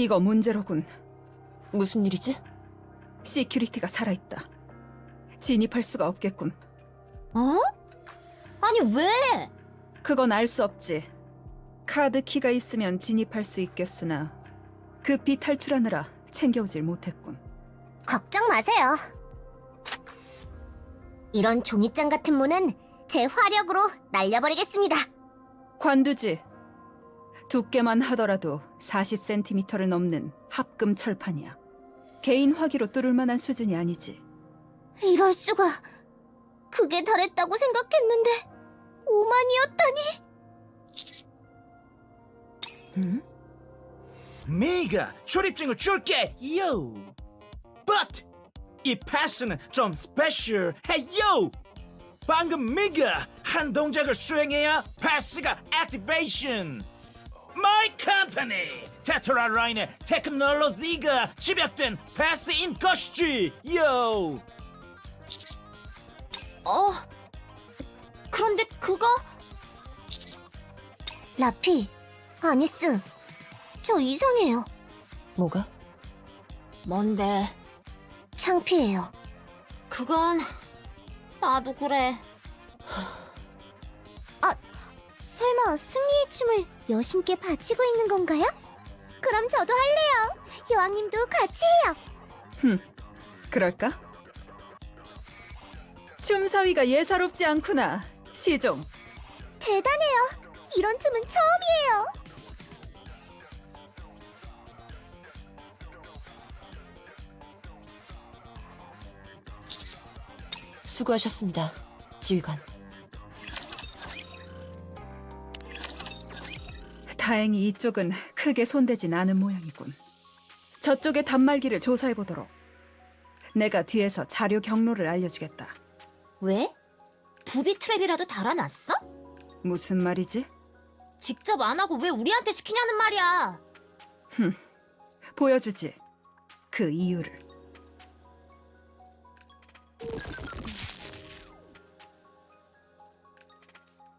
이거 문제로군. 무슨 일이지? 시큐리티가 살아있다. 진입할 수가 없겠군. 어? 아니 왜? 그건 알 수 없지. 카드 키가 있으면 진입할 수 있겠으나 급히 탈출하느라 챙겨오질 못했군. 걱정 마세요. 이런 종이장 같은 문은 제 화력으로 날려버리겠습니다. 관두지. 두께만 하더라도 40cm를 넘는 합금 철판이야. 개인 화기로 뚫을 만한 수준이 아니지. 이럴 수가. 그게 달했다고 생각했는데 5만이었다니. 응? 미가 출입증을 줄게 요 but 이 패스는 좀 스페셜해요 방금 미가 한 동작을 수행해야 패스가 액티베이션 My company 테트라 라인의 테크놀로지가 집약된 패스인 것이지 요 어. 그런데 그거 라피, 아니스, 저 이상해요. 뭐가? 뭔데? 창피해요. 그건 나도 그래. 승리의 춤을 여신께 바치고 있는 건가요? 그럼 저도 할래요. 여왕님도 같이 해요. 그럴까? 춤사위가 예사롭지 않구나. 시종. 대단해요. 이런 춤은 처음이에요. 수고하셨습니다. 지휘관. 다행히 이쪽은 크게 손대진 않은 모양이군. 저쪽의 단말기를 조사해 보도록. 내가 뒤에서 자료 경로를 알려주겠다. 왜? 부비 트랩이라도 달아놨어? 무슨 말이지? 직접 안 하고 왜 우리한테 시키냐는 말이야. 보여주지. 그 이유를.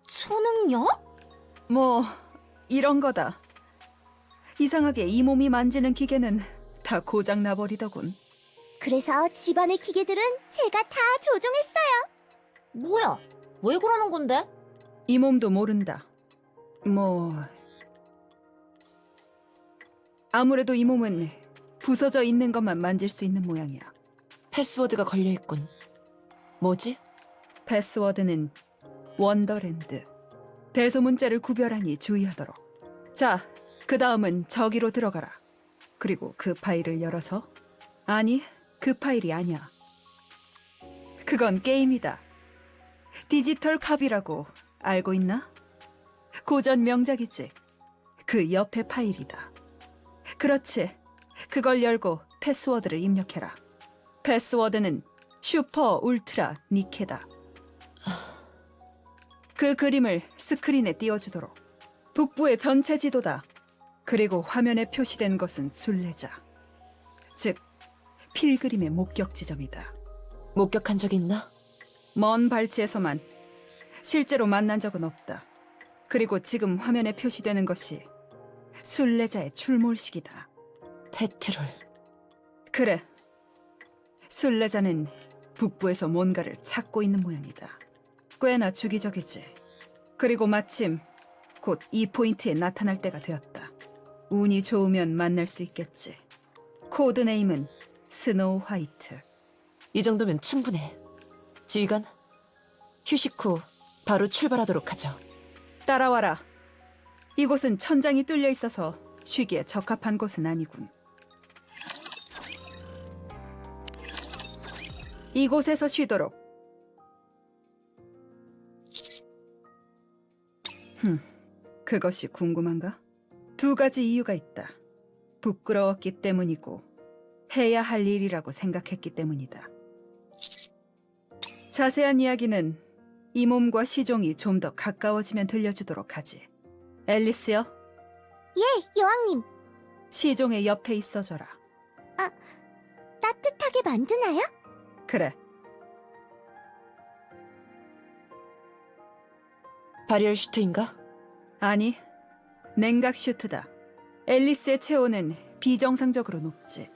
초능력? 뭐 이런 거다. 이상하게 이 몸이 만지는 기계는 다 고장 나버리더군. 그래서 집안의 기계들은 제가 다 조종했어요. 뭐야? 왜 그러는 건데? 이 몸도 모른다. 뭐 아무래도 이 몸은 부서져 있는 것만 만질 수 있는 모양이야. 패스워드가 걸려있군. 뭐지? 패스워드는 원더랜드. 대소문자를 구별하니 주의하도록. 자, 그 다음은 저기로 들어가라. 그리고 그 파일을 열어서 아니, 그 파일이 아니야. 그건 게임이다. 디지털 캅이라고 알고 있나? 고전 명작이지. 그 옆에 파일이다. 그렇지. 그걸 열고 패스워드를 입력해라. 패스워드는 슈퍼 울트라 니케다. 그 그림을 스크린에 띄워주도록. 북부의 전체 지도다. 그리고 화면에 표시된 것은 순례자. 즉, 필그림의 목격 지점이다. 목격한 적 있나? 먼 발치에서만 실제로 만난 적은 없다. 그리고 지금 화면에 표시되는 것이 순례자의 출몰식이다. 페트롤. 그래. 순례자는 북부에서 뭔가를 찾고 있는 모양이다. 꽤나 주기적이지. 그리고 마침 곧 이 포인트에 나타날 때가 되었다. 운이 좋으면 만날 수 있겠지. 코드네임은 스노우 화이트. 이 정도면 충분해. 지휘관, 휴식 후 바로 출발하도록 하죠. 따라와라. 이곳은 천장이 뚫려 있어서 쉬기에 적합한 곳은 아니군. 이곳에서 쉬도록. 그것이 궁금한가? 두 가지 이유가 있다. 부끄러웠기 때문이고 해야 할 일이라고 생각했기 때문이다. 자세한 이야기는 이 몸과 시종이 좀 더 가까워지면 들려주도록 하지. 앨리스요, 예, 여왕님. 시종의 옆에 있어줘라. 따뜻하게 만드나요? 그래, 바리얼 슈트인가? 아니, 냉각 슈트다. 앨리스의 체온은 비정상적으로 높지.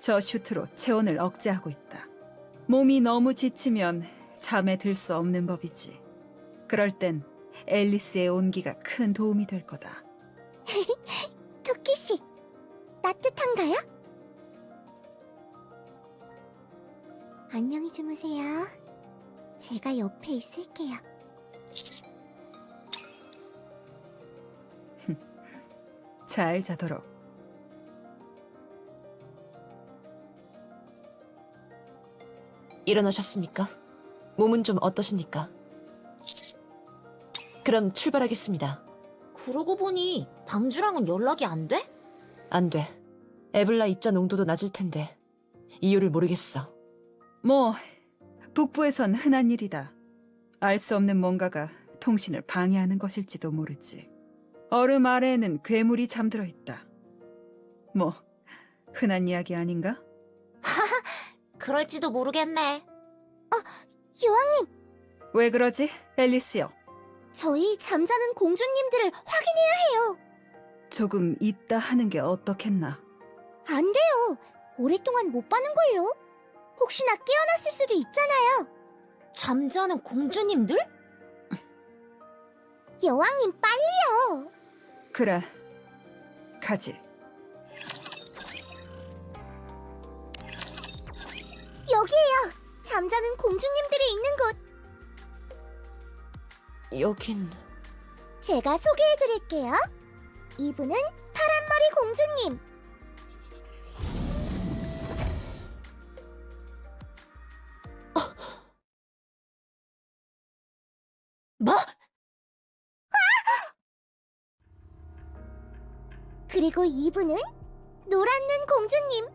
저 슈트로 체온을 억제하고 있다. 몸이 너무 지치면 잠에 들 수 없는 법이지. 그럴 땐 앨리스의 온기가 큰 도움이 될 거다. 토끼 씨, 따뜻한가요? 안녕히 주무세요. 제가 옆에 있을게요. 잘 자도록. 일어나셨습니까? 몸은 좀 어떠십니까? 그럼 출발하겠습니다. 그러고 보니 방주랑은 연락이 안 돼? 안 돼. 에블라 입자 농도도 낮을 텐데 이유를 모르겠어. 뭐 북부에선 흔한 일이다. 알 수 없는 뭔가가 통신을 방해하는 것일지도 모르지. 얼음 아래에는 괴물이 잠들어 있다. 뭐 흔한 이야기 아닌가? 그럴지도 모르겠네. 여왕님, 왜 그러지, 앨리스요? 저희 잠자는 공주님들을 확인해야 해요. 조금 있다 하는 게 어떻겠나? 안 돼요. 오랫동안 못 봐는걸요. 혹시나 깨어났을 수도 있잖아요. 잠자는 공주님들? 여왕님 빨리요. 그래, 가지. 여기에요. 잠자는 공주님들이 있는 곳. 여긴 제가 소개해드릴게요. 이분은 파란머리 공주님. 그리고 이분은 노란 눈 공주님.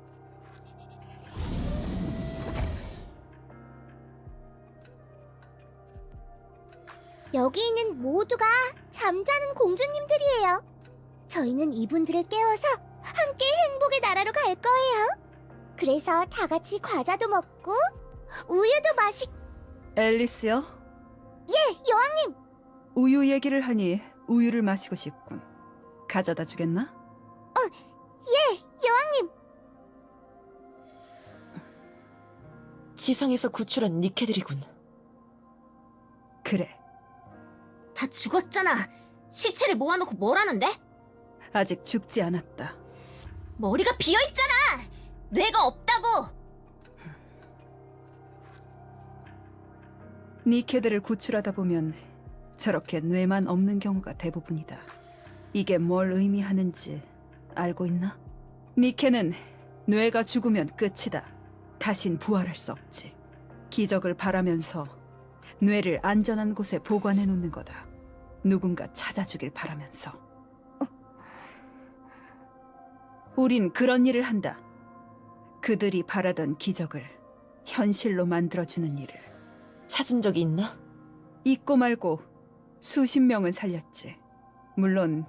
여기 있는 모두가 잠자는 공주님들이에요. 저희는 이분들을 깨워서 함께 행복의 나라로 갈 거예요. 그래서 다 같이 과자도 먹고 우유도 마시. 앨리스요? 예, 여왕님. 우유 얘기를 하니 우유를 마시고 싶군. 가져다 주겠나? 예, 여왕님. 지상에서 구출한 니케들이군. 그래, 다 죽었잖아. 시체를 모아놓고 뭐라는데? 아직 죽지 않았다. 머리가 비어있잖아! 뇌가 없다고! 니케들을 구출하다 보면 저렇게 뇌만 없는 경우가 대부분이다. 이게 뭘 의미하는지 알고 있나? 니케는 뇌가 죽으면 끝이다. 다신 부활할 수 없지. 기적을 바라면서 뇌를 안전한 곳에 보관해 놓는 거다. 누군가 찾아주길 바라면서. 어? 우린 그런 일을 한다. 그들이 바라던 기적을 현실로 만들어주는 일을. 찾은 적이 있나? 잊고 말고 수십 명은 살렸지. 물론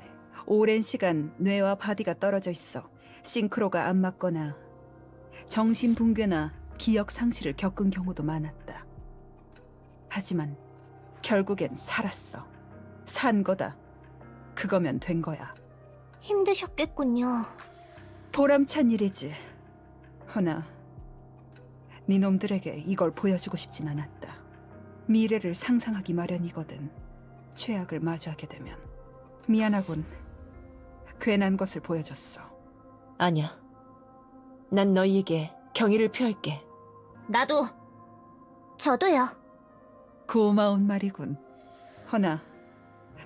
오랜 시간 뇌와 바디가 떨어져 있어 싱크로가 안 맞거나 정신 붕괴나 기억 상실을 겪은 경우도 많았다. 하지만 결국엔 살았어. 산 거다. 그거면 된 거야. 힘드셨겠군요. 보람찬 일이지. 허나 네 놈들에게 이걸 보여주고 싶진 않았다. 미래를 상상하기 마련이거든. 최악을 마주하게 되면 미안하군. 괜한 것을 보여줬어. 아니야. 난 너희에게 경의를 표할게. 나도 저도요. 고마운 말이군. 허나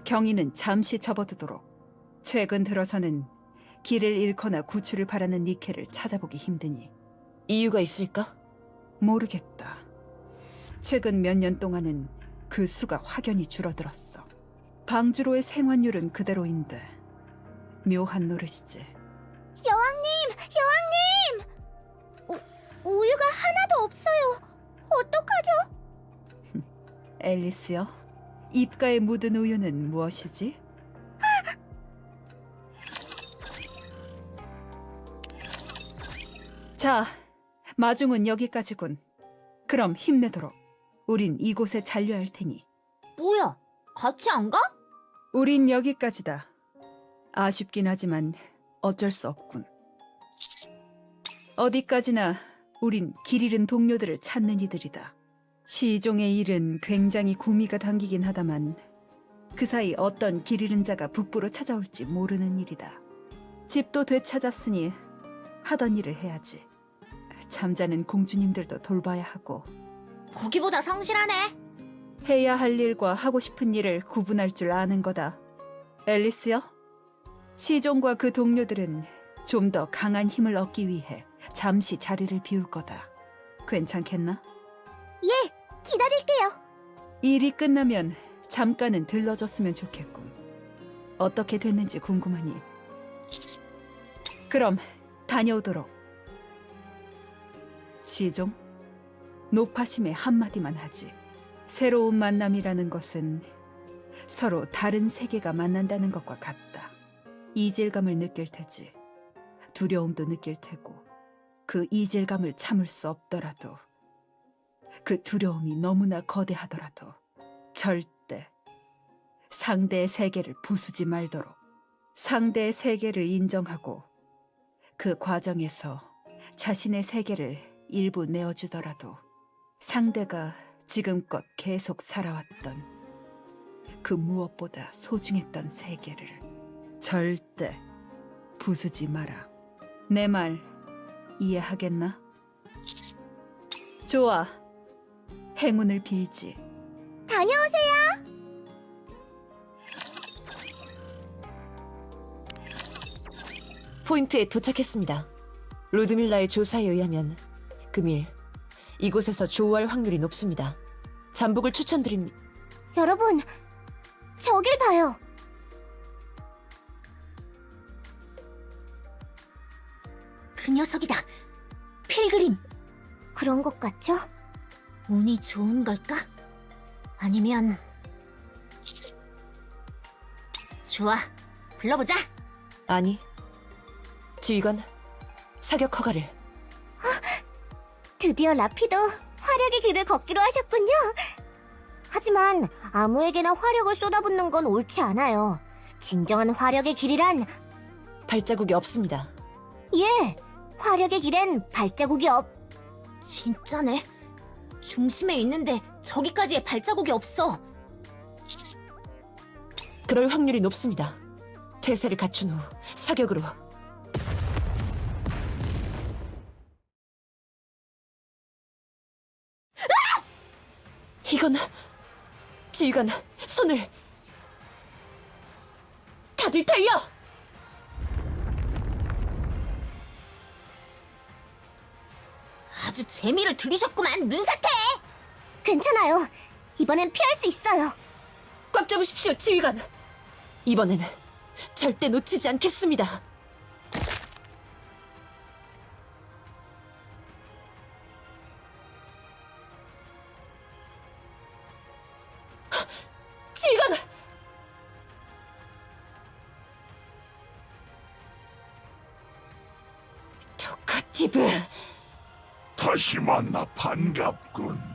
경위는 잠시 접어두도록. 최근 들어서는 길을 잃거나 구출을 바라는 니케를 찾아보기 힘드니 이유가 있을까? 모르겠다. 최근 몇 년 동안은 그 수가 확연히 줄어들었어. 방주로의 생환율은 그대로인데 묘한 노릇이지. 여왕님, 여왕님! 우, 우유가 하나도 없어요. 어떡하죠? 앨리스요? 입가에 묻은 우유는 무엇이지? 자, 마중은 여기까지군. 그럼 힘내도록. 우린 이곳에 잔류할 테니. 뭐야? 같이 안 가? 우린 여기까지다. 아쉽긴 하지만 어쩔 수 없군. 어디까지나 우린 길 잃은 동료들을 찾는 이들이다. 시종의 일은 굉장히 구미가 당기긴 하다만 그 사이 어떤 길 잃은 자가 북부로 찾아올지 모르는 일이다. 집도 되찾았으니 하던 일을 해야지. 잠자는 공주님들도 돌봐야 하고 거기보다 성실하네. 해야 할 일과 하고 싶은 일을 구분할 줄 아는 거다. 앨리스요? 시종과 그 동료들은 좀 더 강한 힘을 얻기 위해 잠시 자리를 비울 거다. 괜찮겠나? 예, 기다릴게요. 일이 끝나면 잠깐은 들러줬으면 좋겠군. 어떻게 됐는지 궁금하니. 그럼 다녀오도록. 시종, 노파심에 한마디만 하지. 새로운 만남이라는 것은 서로 다른 세계가 만난다는 것과 같다. 이질감을 느낄 테지. 두려움도 느낄 테고. 그 이질감을 참을 수 없더라도 그 두려움이 너무나 거대하더라도 절대 상대의 세계를 부수지 말도록 상대의 세계를 인정하고 그 과정에서 자신의 세계를 일부 내어주더라도 상대가 지금껏 계속 살아왔던 그 무엇보다 소중했던 세계를 절대 부수지 마라. 내 말 이해하겠나? 좋아. 행운을 빌지. 다녀오세요. 포인트에 도착했습니다. 루드밀라의 조사에 의하면 금일 이곳에서 조우할 확률이 높습니다. 잠복을 추천드립니다. 여러분, 저길 봐요. 그 녀석이다. 필그림. 그런 것 같죠? 운이 좋은 걸까? 아니면 좋아. 불러보자. 아니, 지휘관 사격 허가를 드디어 라피도 화력의 길을 걷기로 하셨군요. 하지만 아무에게나 화력을 쏟아붓는 건 옳지 않아요. 진정한 화력의 길이란 발자국이 없습니다. 예, 화력의 길엔 발자국이 없. 진짜네. 중심에 있는데 저기까지의 발자국이 없어. 그럴 확률이 높습니다. 태세를 갖춘 후 사격으로 이건 지휘관 손을 다들 달려! 아주 재미를 들리셨구만, 눈사태! 괜찮아요. 이번엔 피할 수 있어요. 꽉 잡으십시오, 지휘관. 이번에는 절대 놓치지 않겠습니다. 만나 반갑군.